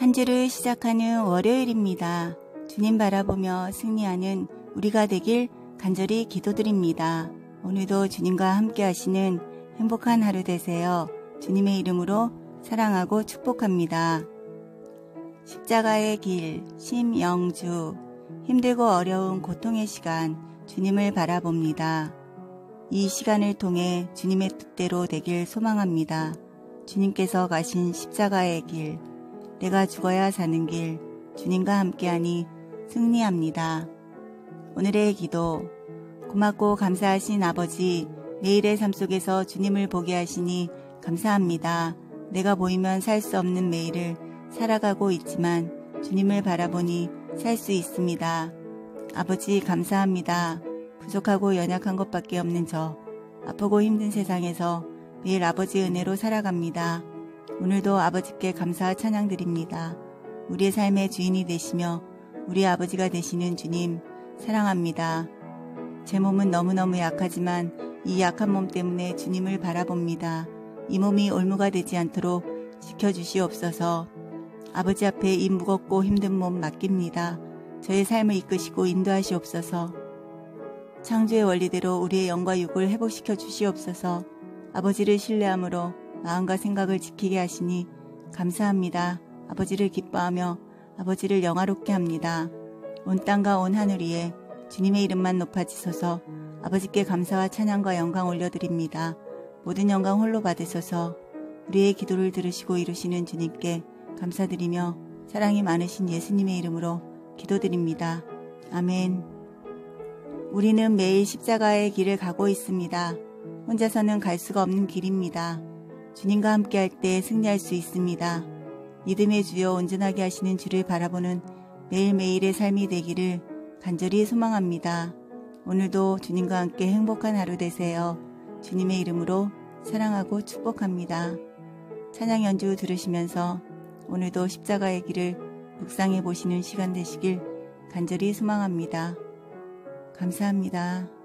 한 주를 시작하는 월요일입니다. 주님 바라보며 승리하는 우리가 되길 간절히 기도드립니다. 오늘도 주님과 함께 하시는 행복한 하루 되세요. 주님의 이름으로 사랑하고 축복합니다. 십자가의 길, 심영주, 힘들고 어려운 고통의 시간, 주님을 바라봅니다. 이 시간을 통해 주님의 뜻대로 되길 소망합니다. 주님께서 가신 십자가의 길, 내가 죽어야 사는 길, 주님과 함께하니 승리합니다. 오늘의 기도, 고맙고 감사하신 아버지, 내일의 삶 속에서 주님을 보게 하시니 감사합니다. 내가 보이면 살 수 없는 매일을 살아가고 있지만 주님을 바라보니 살 수 있습니다. 아버지 감사합니다. 부족하고 연약한 것밖에 없는 저 아프고 힘든 세상에서 매일 아버지 은혜로 살아갑니다. 오늘도 아버지께 감사와 찬양 드립니다. 우리의 삶의 주인이 되시며 우리 아버지가 되시는 주님 사랑합니다. 제 몸은 너무너무 약하지만 이 약한 몸 때문에 주님을 바라봅니다. 이 몸이 올무가 되지 않도록 지켜주시옵소서. 아버지 앞에 이 무겁고 힘든 몸 맡깁니다. 저의 삶을 이끄시고 인도하시옵소서. 창조의 원리대로 우리의 영과 육을 회복시켜 주시옵소서. 아버지를 신뢰함으로 마음과 생각을 지키게 하시니 감사합니다. 아버지를 기뻐하며 아버지를 영화롭게 합니다. 온 땅과 온 하늘 위에 주님의 이름만 높아지소서 아버지께 감사와 찬양과 영광 올려드립니다. 모든 영광 홀로 받으소서 우리의 기도를 들으시고 이루시는 주님께 감사드리며 사랑이 많으신 예수님의 이름으로 기도드립니다. 아멘. 우리는 매일 십자가의 길을 가고 있습니다. 혼자서는 갈 수가 없는 길입니다. 주님과 함께 할 때 승리할 수 있습니다. 믿음의 주여 온전하게 하시는 주를 바라보는 매일매일의 삶이 되기를 간절히 소망합니다. 오늘도 주님과 함께 행복한 하루 되세요. 주님의 이름으로 사랑하고 축복합니다. 찬양 연주 들으시면서 오늘도 십자가의 길을 묵상해 보시는 시간 되시길 간절히 소망합니다. 감사합니다.